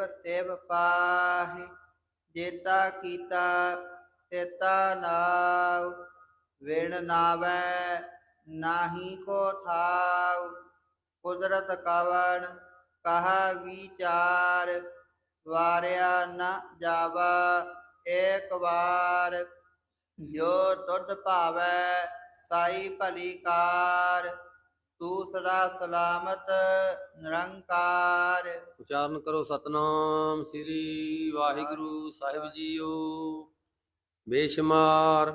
ਤੇਵ ਪਾਹੀ, ਜੇਤਾ ਕੀਤਾ ਤੇਤਾ ਨਾਉ ਵਿਣ ਨਾਵੈ ਨਾਹੀ ਕੋ ਥਾਉ, ਕੁਦਰਤ ਕਵਣ ਕਹਾ ਵਿਚਾਰ, ਵਾਰਿਆ ਨ ਜਾਵਾ ਏਕ ਵਾਰ, ਜੋ ਤੁਧ ਭਾਵੈ ਸਾਈ ਭਲੀ ਕਾਰ। ਤੂੰ ਸਦਾ ਸਲਾਮਤ ਨਿਰੰਕਾਰ। ਉਚਾਰਨ ਕਰੋ ਸਤਨਾਮ ਸ੍ਰੀ ਵਾਹਿਗੁਰੂ ਸਾਹਿਬ ਜੀਓ। ਬੇਸ਼ਮਾਰ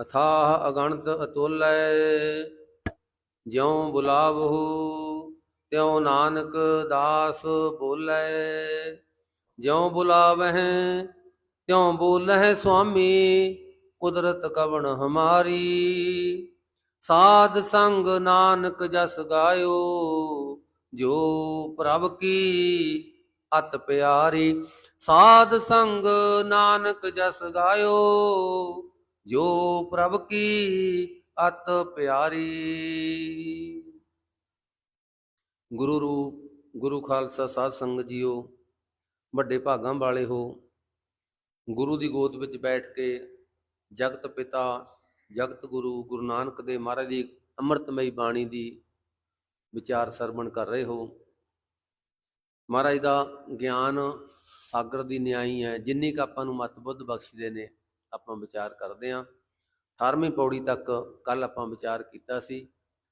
ਅਥਾਹ ਅਗਣਤ ਅਤੁਲੈ, ਜਿਉ ਬੁਲਾਵਹੁ, ਤਿਉ ਨਾਨਕ ਦਾਸ ਬੋਲੇ। ਜਿਉ ਬੁਲਾਵਹਿ, ਤਿਉ ਬੋਲਹਿ ਸੁਆਮੀ, ਕੁਦਰਤ ਕਵਣ ਹਮਾਰੀ। ਸਾਧ ਸੰਗ ਨਾਨਕ ਜਸ ਗਾਇਓ, ਜੋ ਪ੍ਰਭ ਕੀ ਅਤ ਪਿਆਰੀ। ਸਾਧ ਸੰਗ ਨਾਨਕ ਜਸ ਗਾਇਓ, ਜੋ ਪ੍ਰਭ ਕੀ ਅਤ ਪਿਆਰੀ। ਗੁਰੂ ਰੂਪ, ਗੁਰੂ ਖਾਲਸਾ ਸਾਧ ਸੰਗਤ ਜੀਓ, ਵੱਡੇ ਭਾਗਾਂ ਵਾਲੇ ਹੋ। ਗੁਰੂ ਦੀ ਗੋਦ ਵਿੱਚ ਬੈਠ ਕੇ ਜਗਤ ਪਿਤਾ ਜਗਤ ਗੁਰੂ ਗੁਰੂ ਨਾਨਕ ਦੇ ਮਹਾਰਾਜ ਦੀ ਅੰਮ੍ਰਿਤਮਈ ਬਾਣੀ ਦੀ ਵਿਚਾਰ ਸਰਵਣ ਕਰ ਰਹੇ ਹੋ। ਮਹਾਰਾਜ ਦਾ ਗਿਆਨ ਸਾਗਰ ਦੀ ਨਿਆਈ ਹੈ, ਜਿੰਨੀ ਕ ਆਪਾਂ ਨੂੰ ਮਤ ਬੁੱਧ ਬਖਸ਼ਦੇ ਨੇ, ਆਪਾਂ ਵਿਚਾਰ ਕਰਦੇ ਆਂ 18ਵੀਂ ਪੌੜੀ ਤੱਕ ਕੱਲ ਆਪਾਂ ਵਿਚਾਰ ਕੀਤਾ ਸੀ,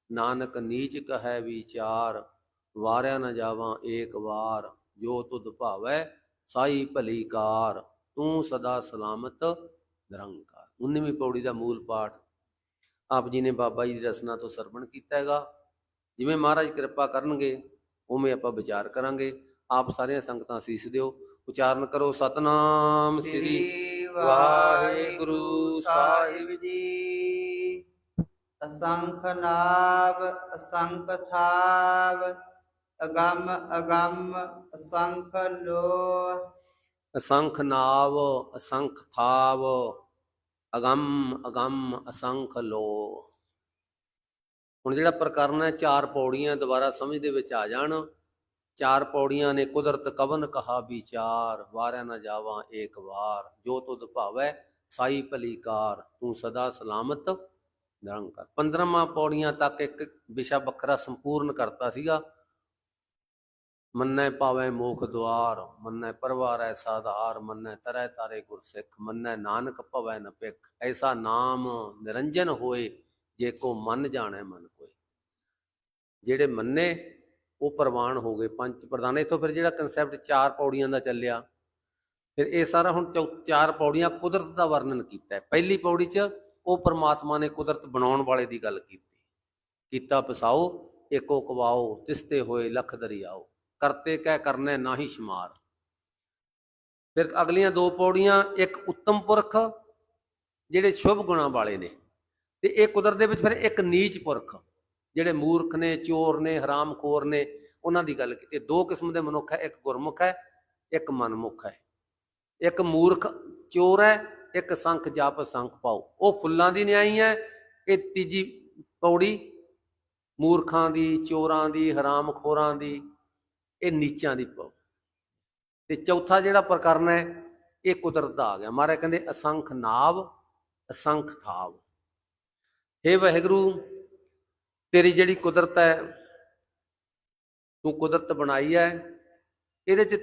ਨਾਨਕ ਨੀਚ ਕਹੈ ਵਿਚਾਰ, ਵਾਰਿਆ ਨਾ ਜਾਵਾਂ ਏਕ ਵਾਰ, ਜੋ ਤੁਧ ਭਾਵੈ ਸਾਈ ਭਲੀ ਕਾਰ, ਤੂੰ ਸਦਾ ਸਲਾਮਤ ਨਿਰੰਕਾਰ। 19ਵੀਂ ਪੌੜੀ ਦਾ ਮੂਲ ਪਾਠ। ਆਪ ਜੀ ਨੇ ਬਾਬਾ ਜੀ ਦੀ ਰਸਨਾ ਤੋਂ ਸਰਵਣ ਕੀਤਾ ਹੈਗਾ। ਜਿਵੇਂ ਮਹਾਰਾਜ ਕਿਰਪਾ ਕਰਨਗੇ ਉਵੇਂ ਆਪਾਂ ਵਿਚਾਰ ਕਰਾਂਗੇ। ਆਪ ਸਾਰੀਆਂ ਸੰਗਤਾਂ ਸੀਸ ਦਿਓ। ਉਚਾਰਨ ਕਰੋ ਸਤਨਾਮ ਸ੍ਰੀ ਵਾਹਿਗੁਰੂ ਸਾਹਿਬ ਜੀ। ਅਸੰਖ ਨਾਭ ਅਸੰਖ ਥਾਵ ਅਗੰਮ ਅਗੰਮ ਅਸੰਖ ਲੋ ਅਸੰਖ ਨਾਵ ਅਸੰਖ ਥਾਵ। ਅਗੰਮ ਅਗੰਮ, ਅਸੰਖ ਲੋ ਹੁਣ ਜਿਹੜਾ ਪ੍ਰਕਰਨ ਹੈ, ਚਾਰ ਪੌੜੀਆਂ ਦੁਬਾਰਾ ਸਮਝ ਦੇ ਵਿੱਚ ਆ ਜਾਣ। ਚਾਰ ਪੌੜੀਆਂ ਨੇ ਕੁਦਰਤ ਕਵਨ ਕਹਾ ਵਿਚਾਰ, ਵਾਰਿਆ ਨਾ ਜਾਵਾਂ ਏਕ ਵਾਰ। ਜੋ ਤੁਧ ਭਾਵੈ, ਸਾਈ ਭਲੀਕਾਰ, ਤੂੰ ਸਦਾ ਸਲਾਮਤ ਨਿਰੰਕਾਰ। 15ਵਾਂ ਪੌੜੀਆਂ ਤੱਕ ਇੱਕ ਵਿਸ਼ਾ ਵੱਖਰਾ ਸੰਪੂਰਨ ਕਰਤਾ ਸੀਗਾ। ਮੰਨੈ ਪਾਵੈ ਮੋਖ ਦੁਆਰ, ਮੰਨੈ ਪਰਵਾਰੈ ਸਾਧਾਰ, ਮੰਨੈ ਤਰੈ ਤਾਰੇ ਗੁਰਸਿੱਖ, ਮੰਨੈ ਨਾਨਕ ਭਵੈ ਨ ਭਿਖ। ਐਸਾ ਨਾਮ ਨਿਰੰਜਨ ਹੋਏ, ਜੇ ਕੋ ਮਨ ਜਾਣੈ ਮਨ ਕੋਈ ਜਿਹੜੇ ਮੰਨੇ, ਉਹ ਪ੍ਰਵਾਨ ਹੋ ਗਏ ਪੰਜ ਪ੍ਰਧਾਨ। ਇਥੋਂ ਫਿਰ ਜਿਹੜਾ ਕਨਸੈਪਟ ਚਾਰ ਪੌੜੀਆਂ ਦਾ ਚੱਲਿਆ, ਫਿਰ ਇਹ ਸਾਰਾ ਹੁਣ ਚਾਰ ਪੌੜੀਆਂ ਕੁਦਰਤ ਦਾ ਵਰਣਨ ਕੀਤਾ ਹੈ। ਪਹਿਲੀ ਪੌੜੀ 'ਚ ਉਹ ਪਰਮਾਤਮਾ ਨੇ ਕੁਦਰਤ ਬਣਾਉਣ ਵਾਲੇ ਦੀ ਗੱਲ ਕੀਤੀ। ਕੀਤਾ ਪਸਾਓ, ਏਕੋ ਕਵਾਓ, ਤਿਸਤੇ ਹੋਏ ਲਖ ਦਰਿਆਓ। ਕਰਤੇ ਕਹਿ ਕਰਨੇ ਨਾਹੀ ਸ਼ਮਾਰ। ਫਿਰ ਅਗਲੀਆਂ ਦੋ ਪੌੜੀਆਂ, ਇੱਕ ਉੱਤਮ ਪੁਰਖ, ਜਿਹੜੇ ਸ਼ੁਭ ਗੁਣਾਂ ਵਾਲੇ ਨੇ। ਤੇ ਇਹ ਕੁਦਰਤ ਦੇ ਵਿੱਚ ਫਿਰ ਇੱਕ ਨੀਚ ਪੁਰਖ, ਜਿਹੜੇ ਮੂਰਖ ਨੇ, ਚੋਰ ਨੇ, ਹਰਾਮਖੋਰ ਨੇ, ਉਹਨਾਂ ਦੀ ਗੱਲ ਕੀਤੀ। ਦੋ ਕਿਸਮ ਦੇ ਮਨੁੱਖ ਹੈ, ਇੱਕ ਗੁਰਮੁਖ ਹੈ, ਇੱਕ ਮਨਮੁਖ ਹੈ। ਇੱਕ ਮੂਰਖ ਚੋਰ ਹੈ, ਇੱਕ ਸੰਖ ਜਾਪ ਸੰਖ ਪਾਓ। ਉਹ ਫੁੱਲਾਂ ਦੀ ਨਿਆਈ ਹੈ, ਇਹ ਤੀਜੀ ਪੌੜੀ ਮੂਰਖਾਂ ਦੀ, ਚੋਰਾਂ ਦੀ, ਹਰਾਮਖੋਰਾਂ ਦੀ ਇਹ ਨੀਚਾਂ ਦੀ ਪੌੜੀ ਤੇ ਚੌਥਾ ਜਿਹੜਾ ਪ੍ਰਕਰਨ ਹੈ, ਇਹ ਕੁਦਰਤ ਦਾ ਆ ਗਿਆ। ਮਹਾਰਾਜ ਕਹਿੰਦੇ, ਅਸੰਖ ਨਾਵ, ਅਸੰਖ ਥਾਵ। हे ਵਾਹਿਗੁਰੂ, ਤੇਰੀ ਜਿਹੜੀ ਕੁਦਰਤ ਹੈ, ਤੂੰ ਕੁਦਰਤ ਬਣਾਈ ਹੈ। ਇਹਦੇ ਚ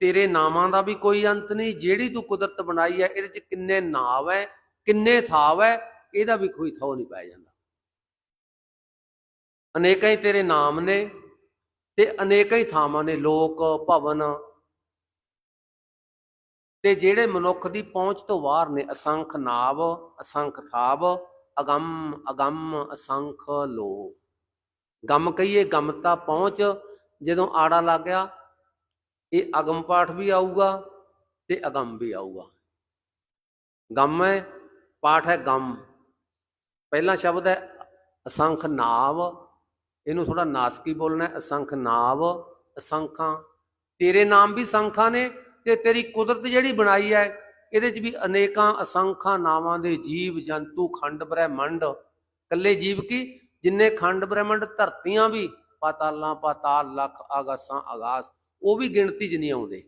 ਤੇਰੇ ਨਾਮਾਂ ਦਾ ਵੀ ਕੋਈ ਅੰਤ ਨਹੀਂ। ਜਿਹੜੀ ਤੂੰ ਕੁਦਰਤ ਬਣਾਈ ਹੈ, ਇਹਦੇ ਚ ਕਿੰਨੇ ਨਾਵ ਹੈ, ਕਿੰਨੇ ਥਾਵ ਹੈ, ਇਹਦਾ ਵੀ ਕੋਈ ਥਾਉ ਨਹੀਂ ਪਾਇਆ ਜਾਂਦਾ। ਅਨੇਕਾਂ ਹੀ ਤੇਰੇ ਨਾਮ ਨੇ। ਤੇ ਅਨੇਕਾਂ ਹੀ ਥਾਵਾਂ ਨੇ ਲੋਕ, ਭਵਨ ਤੇ ਜਿਹੜੇ ਮਨੁੱਖ ਦੀ ਪਹੁੰਚ ਤੋਂ ਬਾਹਰ ਨੇ, ਅਸੰਖ ਨਾਵ, ਅਸੰਖ ਥਾਵ ਅਗੰਮ ਅਗੰਮ, ਅਸੰਖ ਲੋ ਗਮ ਕਹੀਏ ਗਮਤਾ ਪਹੁੰਚ, ਜਦੋਂ ਆੜਾ ਲੱਗ ਗਿਆ, ਇਹ ਅਗਮ ਪਾਠ ਵੀ ਆਊਗਾ ਤੇ ਅਗੰਮ ਵੀ ਆਊਗਾ। ਗਮ ਹੈ, ਪਾਠ ਹੈ ਗਮ। ਪਹਿਲਾ ਸ਼ਬਦ ਹੈ ਅਸੰਖ ਨਾਵ ਇਹਨੂੰ ਥੋੜਾ ਨਾਸਕੀ ਬੋਲਣਾ ਅਸੰਖ ਨਾਵ, ਅਸੰਖਾਂ। ਤੇਰੇ ਨਾਮ ਵੀ ਸੰਖਾਂ ਨੇ ਤੇ ਤੇਰੀ ਕੁਦਰਤ ਜਿਹੜੀ ਬਣਾਈ ਹੈ, ਇਹਦੇ 'ਚ ਵੀ ਅਨੇਕਾਂ ਅਸੰਖਾਂ ਨਾਵਾਂ ਦੇ ਜੀਵ, ਜੰਤੂ, ਖੰਡ, ਬ੍ਰਹਿਮੰਡ। ਕੱਲੇ ਜੀਵ ਕੀ? ਜਿੰਨੇ ਖੰਡ, ਬ੍ਰਹਿਮੰਡ, ਧਰਤੀਆਂ ਵੀ, ਪਾਤਾਲਾਂ, ਪਾਤਾਲ, ਲੱਖ, ਆਗਾਸਾਂ, ਆਗਾਸ, ਉਹ ਵੀ ਗਿਣਤੀ 'ਚ ਨਹੀਂ ਆਉਂਦੇ।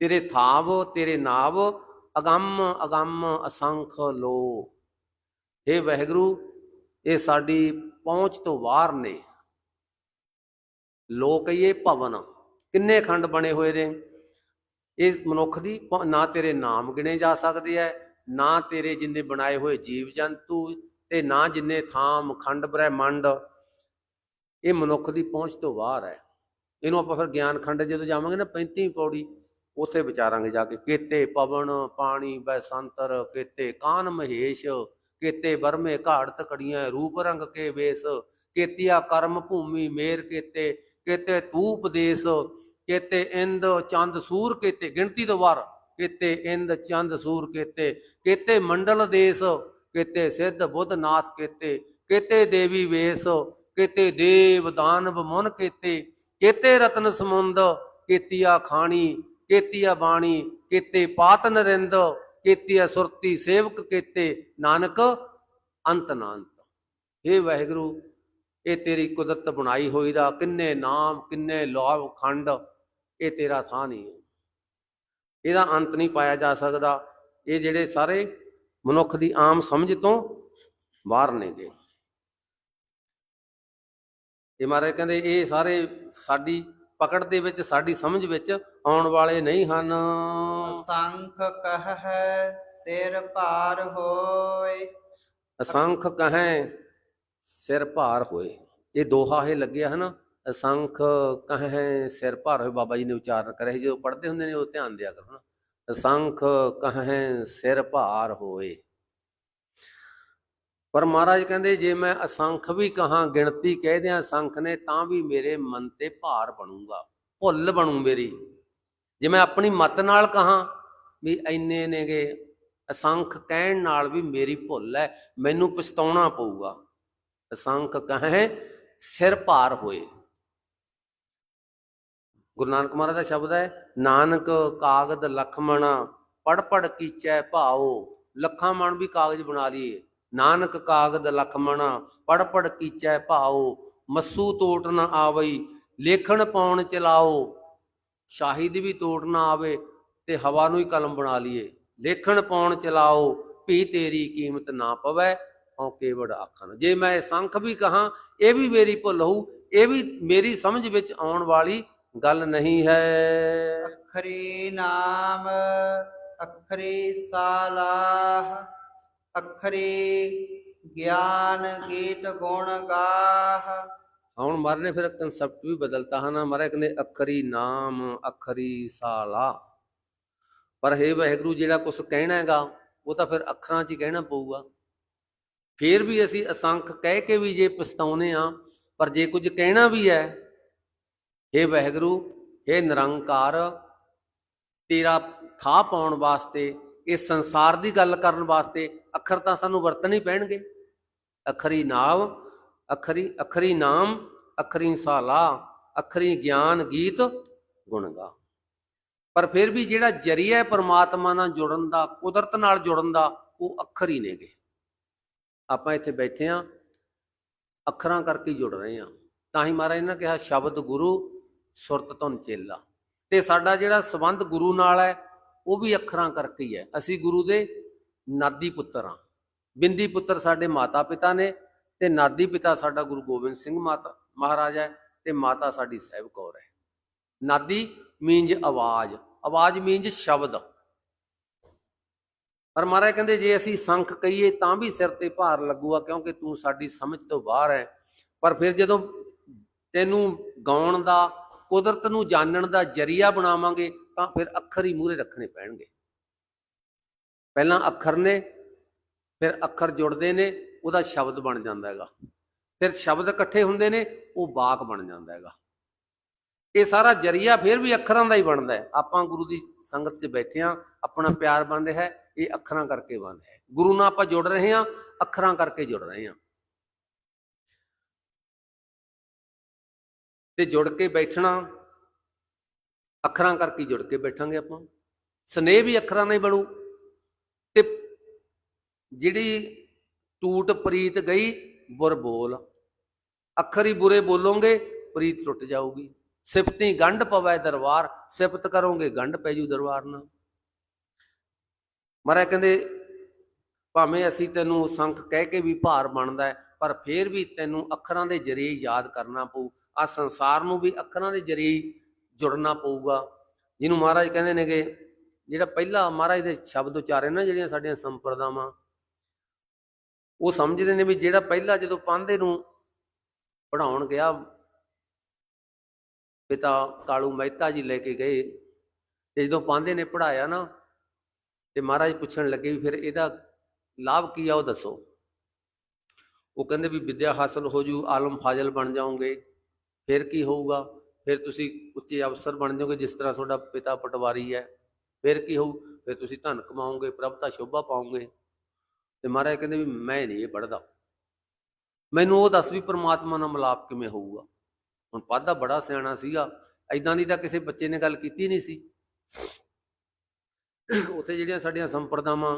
ਤੇਰੇ ਥਾਵ, ਤੇਰੇ ਨਾਵ, ਅਗੰਮ ਅਗੰਮ, ਅਸੰਖ ਲੋ ਇਹ ਵਹਿਗੁਰੂ, ਇਹ ਸਾਡੀ ਪਹੁੰਚ ਤੋਂ ਬਾਹਰ ਨੇ। ਲੋਕ ਇਹ ਭਵਨ ਕਿੰਨੇ ਖੰਡ ਬਣੇ ਹੋਏ ਨੇ? ਇਸ ਮਨੁੱਖ ਦੀ ਨਾ ਤੇਰੇ ਨਾਮ ਗਿਣੇ ਜਾ ਸਕਦੇ ਐ, ਨਾ ਤੇਰੇ ਜਿੰਨੇ ਬਣਾਏ ਹੋਏ ਜੀਵ ਜੰਤੂ ਤੇ ਨਾ ਜਿੰਨੇ ਥਾਮ, ਖੰਡ, ਬ੍ਰਹਿਮੰਡ, ਇਹ ਮਨੁੱਖ ਦੀ ਪਹੁੰਚ ਤੋਂ ਬਾਹਰ ਹੈ ਇਹਨੂੰ ਆਪਾਂ ਫਿਰ ਗਿਆਨ ਖੰਡ ਜਦੋਂ ਜਾਵਾਂਗੇ ਨਾ 35ਵੀਂ ਪੌੜੀ, ਉਥੇ ਵਿਚਾਰਾਂਗੇ ਜਾ ਕੇ। ਕੇਤੇ ਪਵਨ, ਪਾਣੀ, ਬੈਸੰਤਰ, ਕੇਤੇ ਕਾਨ ਮਹੇਸ਼, ਕੇਤੇ ਵਰਮੇ ਘਾੜਤ ਕੜੀਆਂ ਰੂਪ ਰੰਗ ਕੇ ਵੇਸ, ਕੇਤੀਆ ਕਰਮ ਭੂਮੀ ਮੇਰ ਕੇਤੇ ਕਿਤੇ ਤੂਪ ਦੇਸ ਕੇਤੇ ਇੰਦ ਚੰਦ ਸੂਰ, ਕੇਤੇ ਗਿਣਤੀ ਤੋਂ ਬਾਹਰ, ਕੇਤੇ ਇੰਦ ਚੰਦ ਸੂਰ, ਕੇਤੇ ਕੇਤੇ ਮੰਡਲ ਦੇਸ ਕੇਤੇ ਸਿੱਧ ਬੁੱਧ ਨਾਥ, ਕੇਤੇ ਕੇਤੇ ਦੇਵੀ ਵੇਸ, ਕਿਤੇ ਦੇਵ ਦਾਨਵ ਮਨ, ਕੇਤੇ, ਕਿਤੇ ਰਤਨ ਸਮੁੰਦ, ਕੇਤੀਆ ਖਾਣੀ, ਕੇਤੀਆ ਬਾਣੀ, ਕੇਤੇ ਪਾਤ ਨਰਿੰਦ, ਕੇਤੀਆ ਸੁਰਤੀ ਸੇਵਕ, ਕੀਤੇ ਨਾਨਕ ਅੰਤ ਨਾ ਅੰਤ ਵਾਹਿਗੁਰੂ ਇਹ ਤੇਰੀ ਕੁਦਰਤ ਬਣਾਈ ਹੋਈ ਦਾ ਕਿੰਨੇ ਨਾਮ ਕਿੰਨੇ ਲਾਭ ਖੰਡ ਇਹ ਤੇਰਾ ਥਾਂ ਨਹੀਂ ਹੈ। ਇਹਦਾ ਅੰਤ ਨਹੀਂ ਪਾਇਆ ਜਾ ਸਕਦਾ। ਇਹ ਜਿਹੜੇ ਸਾਰੇ ਮਨੁੱਖ ਦੀ ਆਮ ਸਮਝ ਤੋਂ ਬਾਹਰ ਨੇਗੇ। ਇਹ ਮਹਾਰਾਜ ਕਹਿੰਦੇ ਇਹ ਸਾਰੇ ਸਾਡੀ ਪਕੜ ਦੇ ਵਿੱਚ ਸਾਡੀ ਸਮਝ ਵਿੱਚ ਆਉਣ ਵਾਲੇ ਨਹੀਂ ਹਨ। ਅਸੰਖ ਕਹਿ ਸਿਰ ਭਾਰ ਹੋਏ। ਅਸੰਖ ਕਹੈ ਸਿਰ ਭਾਰ ਹੋਏ। ਇਹ ਦੋਹਾ ਇਹ ਲੱਗੇ ਹੈ ਅਸੰਖ ਕਹੈ ਸਿਰ ਭਾਰ ਹੋਏ ਬਾਬਾ ਜੀ ਨੇ ਉਚਾਰਨ ਕਰਿਆ ਸੀ, ਜਦੋਂ ਪੜ੍ਹਦੇ ਹੁੰਦੇ ਨੇ ਉਹ ਧਿਆਨ ਦਿਆ ਕਰੋ ਨਾ ਅਸੰਖ ਕਹੈ ਸਿਰ ਭਾਰ ਹੋਏ। ਪਰ ਮਹਾਰਾਜ ਕਹਿੰਦੇ ਜੇ ਮੈਂ ਅਸੰਖ ਵੀ ਕਹਾ ਗਿਣਤੀ ਕਹਿ ਦਿਆਂ ਅਸੰਖ ਨੇ ਤਾਂ ਵੀ ਮੇਰੇ ਮਨ ਤੇ ਭਾਰ ਬਣੂਗਾ ਭੁੱਲ ਬਣੂ ਮੇਰੀ। ਜੇ ਮੈਂ ਆਪਣੀ ਮਤ ਨਾਲ ਕਹਾ ਵੀ ਇੰਨੇ ਨੇਗੇ ਅਸੰਖ ਕਹਿਣ ਨਾਲ ਵੀ ਮੇਰੀ ਭੁੱਲ ਹੈ ਮੈਨੂੰ ਪਛਤਾਉਣਾ ਪਊਗਾ। ਅਸੰਖ ਕਹੇ, ਸਿਰ ਭਾਰ ਹੋਏ। ਗੁਰੂ ਨਾਨਕ ਮਹਾਰਾਜ ਦਾ ਸ਼ਬਦ ਹੈ, ਨਾਨਕ ਕਾਗਦ ਲਖਮਣਾ ਪੜ ਪੜ ਕੀਚੈ ਭਾਓ ਲੱਖਾਂ ਮਣ ਵੀ ਕਾਗਜ਼ ਬਣਾ ਲਈਏ। ਨਾਨਕ ਕਾਗਦ ਲਖਮਣਾ ਪੜ ਪੜ ਕੀਚੈ ਭਾਓ ਮੱਸੂ ਤੋਟ ਨਾ ਆਵਈ, ਲੇਖਣ ਪਾਉਣ ਚਲਾਓ। ਸ਼ਾਹਿਦ ਵੀ ਤੋੜ ਨਾ ਆਵੇ ਤੇ ਹਵਾ ਨੂੰ ਹੀ ਕਲਮ ਬਣਾ ਲਈਏ। ਲੇਖਣ ਪਾਉਣ ਚਲਾਓ, ਭੀ ਤੇਰੀ ਕੀਮਤ ਨਾ ਪਵੇ। ਔ ਕੇਵੜ ਆਖਣ ਜੇ ਮੈਂ ਸੰਖ ਵੀ ਕਹਾ ਇਹ ਵੀ ਮੇਰੀ ਭੁੱਲ ਹੋਊ ਇਹ ਵੀ ਮੇਰੀ ਸਮਝ ਵਿੱਚ ਆਉਣ ਵਾਲੀ ਗੱਲ ਨਹੀਂ ਹੈ। ਅਖਰੀ ਨਾਮ ਅਖਰੀ ਸਾਲਾਹ ਅਖਰੀ ਗਿਆਨ ਗੀਤ ਗੁਣ ਗਾਹ। ਹੁਣ ਮਰ ਨੇ ਫਿਰ ਕਨਸੈਪਟ ਵੀ ਬਦਲਤਾ ਹੈ ਨਾ। ਮਹਾਰਾਜ ਕਹਿੰਦੇ ਅਖਰੀ ਨਾਮ ਅਖਰੀ ਸਾਲਾ ਪਰ ਹੈ ਵਾਹਿਗੁਰੂ ਜਿਹੜਾ ਕੁਝ ਕਹਿਣਾ ਹੈਗਾ ਉਹ ਤਾਂ ਫਿਰ ਅੱਖਰਾਂ 'ਚ ਹੀ ਕਹਿਣਾ ਪਊਗਾ। ਫੇਰ ਵੀ ਅਸੀਂ ਅਸੰਖ ਕਹਿ ਕੇ ਵੀ ਜੇ ਪਛਤਾਉਨੇ ਆ, ਪਰ ਜੇ ਕੁਝ ਕਹਿਣਾ ਵੀ ਹੈ हे ਵਾਹਿਗੁਰੂ हे ਨਿਰੰਕਾਰ, ਤੇਰਾ ਥਾਂ ਪਾਉਣ ਵਾਸਤੇ ਇਸ ਸੰਸਾਰ ਦੀ ਗੱਲ ਕਰਨ ਵਾਸਤੇ ਅੱਖਰ ਤਾਂ ਸਾਨੂੰ ਵਰਤਣੇ ਹੀ ਪੈਣਗੇ। ਅਖਰੀ ਨਾਮ ਅਖਰੀ ਅਖਰੀ ਨਾਮ, ਅਖਰੀ ਸਾਲਾ, ਅਖਰੀ ਗਿਆਨ ਗੀਤ ਗੁਣਗਾ ਪਰ ਫਿਰ ਵੀ ਜਿਹੜਾ ਜਰੀਆ ਹੈ ਪਰਮਾਤਮਾ ਨਾਲ ਜੁੜਨ ਦਾ, ਕੁਦਰਤ ਨਾਲ ਜੁੜਨ ਦਾ, ਉਹ ਅੱਖਰ ਹੀ ਨੇਗੇ। ਆਪਾਂ ਇੱਥੇ ਬੈਠੇ ਆ, ਅੱਖਰਾਂ ਕਰਕੇ ਜੁੜ ਰਹੇ ਆ। ਤਾਂ ਹੀ ਮਹਾਰਾਜ ਨੇ ਕਿਹਾ, ਸ਼ਬਦ ਗੁਰੂ, ਸੁਰਤ ਧੁਨ ਚੇਲਾ। ਤੇ ਸਾਡਾ ਜਿਹੜਾ ਸਬੰਧ ਗੁਰੂ ਨਾਲ ਹੈ, ਉਹ ਵੀ ਅੱਖਰਾਂ ਕਰਕੇ ਹੀ ਹੈ। ਅਸੀਂ ਗੁਰੂ ਦੇ ਨਾਦੀ ਪੁੱਤਰ ਆ। ਬਿੰਦੀ ਪੁੱਤਰ ਸਾਡੇ ਮਾਤਾ ਪਿਤਾ ਨੇ ਤੇ ਨਾਦੀ ਪਿਤਾ ਸਾਡਾ ਗੁਰੂ ਗੋਬਿੰਦ ਸਿੰਘ ਮਾਤਾ, ਮਹਾਰਾਜ ਹੈ ਤੇ ਮਾਤਾ ਸਾਡੀ ਸਾਹਿਬ ਕੌਰ ਹੈ। ਨਾਦੀ ਮੀਨਜ ਆਵਾਜ਼। ਆਵਾਜ਼ ਮੀਨਜ ਸ਼ਬਦ। ਪਰ ਮਹਾਰਾਜ ਕਹਿੰਦੇ ਜੇ ਅਸੀਂ ਸੰਖ ਕਹੀਏ ਤਾਂ ਵੀ ਸਿਰ ਤੇ ਭਾਰ ਲੱਗੂਗਾ, ਕਿਉਂਕਿ ਤੂੰ ਸਾਡੀ ਸਮਝ ਤੋਂ ਬਾਹਰ ਹੈ। ਪਰ ਫਿਰ ਜਦੋਂ ਤੈਨੂੰ ਗਾਉਣ ਦਾ, ਕੁਦਰਤ ਨੂੰ ਜਾਣਨ ਦਾ ਜਰੀਆ ਬਣਾਵਾਂਗੇ, ਤਾਂ ਫਿਰ ਅੱਖਰ ਹੀ ਮੂਹਰੇ ਰੱਖਣੇ ਪੈਣਗੇ। ਪਹਿਲਾਂ ਅੱਖਰ ਨੇ, ਫਿਰ ਅੱਖਰ ਜੁੜਦੇ ਨੇ, ਉਹਦਾ ਸ਼ਬਦ ਬਣ ਜਾਂਦਾ ਹੈਗਾ। ਫਿਰ ਸ਼ਬਦ ਇਕੱਠੇ ਹੁੰਦੇ ਨੇ, ਉਹ ਬਾਕ ਬਣ ਜਾਂਦਾ ਹੈਗਾ। ਇਹ ਸਾਰਾ ਜਰੀਆ ਫਿਰ ਵੀ ਅੱਖਰਾਂ ਦਾ ਹੀ ਬਣਦਾ ਹੈ। ਆਪਾਂ ਗੁਰੂ ਦੀ ਸੰਗਤ 'ਚ ਬੈਠੇ ਆ ਆਪਣਾ ਪਿਆਰ ਬਣ ਰਿਹਾ ਹੈ ਇਹ ਅੱਖਰਾਂ ਕਰਕੇ ਬੰਦ ਹੈ। ਗੁਰੂ ਨਾਲ ਆਪਾਂ ਜੁੜ ਰਹੇ ਹਾਂ, ਅੱਖਰਾਂ ਕਰਕੇ ਜੁੜ ਰਹੇ ਹਾਂ। ਤੇ ਜੁੜ ਕੇ ਬੈਠਣਾ, ਅੱਖਰਾਂ ਕਰਕੇ ਜੁੜ ਕੇ ਬੈਠਾਂਗੇ ਆਪਾਂ। ਸਨੇਹ ਵੀ ਅੱਖਰਾਂ ਨਾਲ ਹੀ ਬਣੂ। ਤੇ ਜਿਹੜੀ ਟੂਟ ਪ੍ਰੀਤ ਗਈ, ਬੁਰ ਬੋਲ। ਅੱਖਰ ਹੀ ਬੁਰੇ ਬੋਲੋਗੇ, ਪ੍ਰੀਤ ਟੁੱਟ ਜਾਊਗੀ। ਸਿਫਤੀ ਗੰਢ ਪਵੇ ਦਰਬਾਰ, ਸਿਫਤ ਕਰੋਗੇ ਗੰਢ ਪੈ ਜੂ ਦਰਬਾਰ ਨਾਲ। ਮਹਾਰਾਜ ਕਹਿੰਦੇ, ਭਾਵੇਂ ਅਸੀਂ ਤੈਨੂੰ ਸੰਖ ਕਹਿ ਕੇ ਵੀ ਭਾਰ ਬਣਦਾ ਹੈ, ਪਰ ਫੇਰ ਵੀ ਤੈਨੂੰ ਅੱਖਰਾਂ ਦੇ ਜ਼ਰੀਏ ਯਾਦ ਕਰਨਾ ਪਊ। ਆ ਸੰਸਾਰ ਨੂੰ ਵੀ ਅੱਖਰਾਂ ਦੇ ਜ਼ਰੀਏ ਜੁੜਨਾ ਪਊਗਾ। ਜਿਹਨੂੰ ਮਹਾਰਾਜ ਕਹਿੰਦੇ ਨੇਗੇ, ਜਿਹੜਾ ਪਹਿਲਾ ਮਹਾਰਾਜ ਦੇ ਸ਼ਬਦ ਉਚਾਰੇ ਨਾ, ਜਿਹੜੀਆਂ ਸਾਡੀਆਂ ਸੰਪਰਦਾਵਾਂ, ਉਹ ਸਮਝਦੇ ਨੇ ਵੀ ਜਿਹੜਾ ਪਹਿਲਾ ਜਦੋਂ ਪਾਂਦੇ ਨੂੰ ਪੜਾਉਣ ਗਿਆ, ਪਿਤਾ ਕਾਲੂ ਮਹਿਤਾ ਜੀ ਲੈ ਕੇ ਗਏ, ਤੇ ਜਦੋਂ ਪਾਂਦੇ ਨੇ ਪੜਾਇਆ ਨਾ ਤੇ ਮਹਾਰਾਜ ਪੁੱਛਣ ਲੱਗੇ ਵੀ ਫਿਰ ਇਹਦਾ ਲਾਭ ਕੀ ਆ ਉਹ ਦੱਸੋ। ਉਹ ਕਹਿੰਦੇ ਵੀ ਵਿਦਿਆ ਹਾਸਲ ਹੋ ਜੂ, ਆਲਮ ਫਾਜ਼ਲ ਬਣ ਜਾਓਗੇ, ਫਿਰ ਕੀ ਹੋਊਗਾ? ਫਿਰ ਤੁਸੀਂ ਉੱਚੇ ਅਫਸਰ ਬਣ ਜਾਓਗੇ, ਜਿਸ ਤਰ੍ਹਾਂ ਤੁਹਾਡਾ ਪਿਤਾ ਪਟਵਾਰੀ ਹੈ, ਫਿਰ ਕੀ ਹੋਊ? ਫਿਰ ਤੁਸੀਂ ਧਨ ਕਮਾਓਗੇ ਪ੍ਰਭਤਾ ਸ਼ੋਭਾ ਪਾਓਗੇ। ਤੇ ਮਹਾਰਾਜ ਕਹਿੰਦੇ ਵੀ ਮੈਂ ਨਹੀਂ ਇਹ ਪੜਦਾ ਮੈਨੂੰ ਉਹ ਦੱਸ ਵੀ ਪ੍ਰਮਾਤਮਾ ਨਾਲ ਮਿਲਾਪ ਕਿਵੇਂ ਹੋਊਗਾ। ਹੁਣ ਪਾਦਾ ਬੜਾ ਸਿਆਣਾ ਸੀਗਾ ਐਦਾਂ ਦੀ ਤਾਂ ਕਿਸੇ ਬੱਚੇ ਨੇ ਗੱਲ ਕੀਤੀ ਨਹੀਂ ਸੀ। ਉੱਥੇ ਜਿਹੜੀਆਂ ਸਾਡੀਆਂ ਸੰਪਰਦਾਵਾਂ,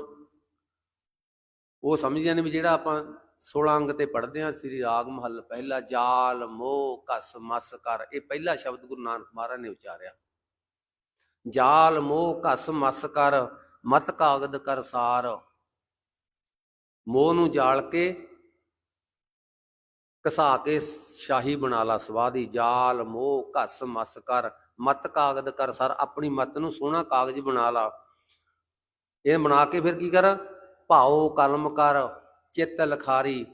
ਉਹ ਸਮਝਦੀਆਂ ਨੇ ਵੀ ਜਿਹੜਾ ਆਪਾਂ 16 ਅੰਗ ਤੇ ਪੜ੍ਹਦੇ ਹਾਂ, ਸ੍ਰੀ ਰਾਗ ਮਹੱਲ, ਪਹਿਲਾ ਜਾਲ, ਮੋਹ ਕਸ ਮਸ ਕਰ ਇਹ ਪਹਿਲਾ ਸ਼ਬਦ ਗੁਰੂ ਨਾਨਕ ਮਹਾਰਾਜ ਨੇ ਉਚਾਰਿਆ। ਜਾਲ, ਮੋਹ ਕਸ ਮਸ ਕਰ ਮਤ ਕਾਗਦ, ਕਰ, ਸਾਰ। ਮੋਹ ਨੂੰ ਜਾਲ ਕੇ ਕਸਾ ਕੇ ਸ਼ਾਹੀ ਬਣਾ ਲਾ ਸਵਾਦੀ ਜਾਲ, ਮੋਹ ਕਸ ਮਸ ਕਰ ਮਤ ਕਾਗਦ, ਕਰ, ਸਰ। ਆਪਣੀ ਮਤ ਨੂੰ ਸੋਹਣਾ ਕਾਗਜ਼ ਬਣਾ ਲਾ। ਇਹ ਬਣਾ ਕੇ ਫਿਰ ਕੀ ਕਰ? ਭਾਉ ਕਲਮ ਕਰ, ਚਿੱਤ ਲਖਾਰੀ,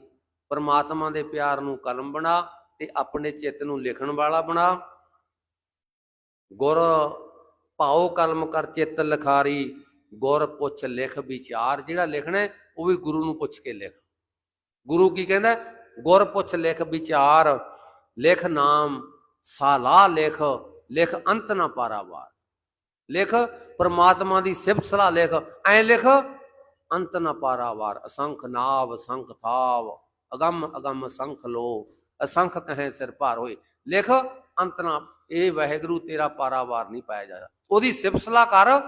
ਪਰਮਾਤਮਾ ਦੇ ਪਿਆਰ ਨੂੰ ਕਲਮ ਬਣਾ ਤੇ ਆਪਣੇ ਚਿੱਤ ਨੂੰ ਲਿਖਣ ਵਾਲਾ ਬਣਾ। ਗੁਰ ਭਾਉ ਕਲਮ ਕਰ, ਚਿੱਤ ਲਖਾਰੀ, ਗੁਰ ਪੁੱਛ ਲਿਖ, ਵਿਚਾਰ ਜਿਹੜਾ ਲਿਖਣਾ ਉਹ ਵੀ ਗੁਰੂ ਨੂੰ ਪੁੱਛ ਕੇ ਲਿਖ। ਗੁਰੂ ਕੀ ਕਹਿੰਦਾ? ਗੁਰ ਪੁੱਛ ਲਿਖ, ਵਿਚਾਰ, ਲਿਖ ਨਾਮ, ਸਾਲਾ ਲਿਖ ਲਿਖ ਅੰਤ ਨਾ ਪਾਰਾਵਾਰ। ਲਿਖ, ਪਰਮਾਤਮਾ ਦੀ ਸਿਫਤ ਸਲਾਹ ਲਿਖ, ਐ ਲਿਖ, ਅੰਤ ਨ ਪਾਰਾਵਾਰ ਅਸੰਖ ਨਾਵ ਸੰਖ ਥਾਵ, ਅਗੰਮ ਅਗੰਮ ਸੰਖ ਲੋ ਅਸੰਖ ਕਹੇ ਸਿਰ ਭਾਰ ਹੋਏ। ਲਿਖ, ਅੰਤ ਨਾ, ਇਹ ਵਾਹਿਗੁਰੂ ਤੇਰਾ ਪਾਰਾਵਾਰ ਨਹੀਂ ਪਾਇਆ ਜਾਂਦਾ। ਉਹਦੀ ਸਿਫਤ ਸਲਾਹ ਕਰ,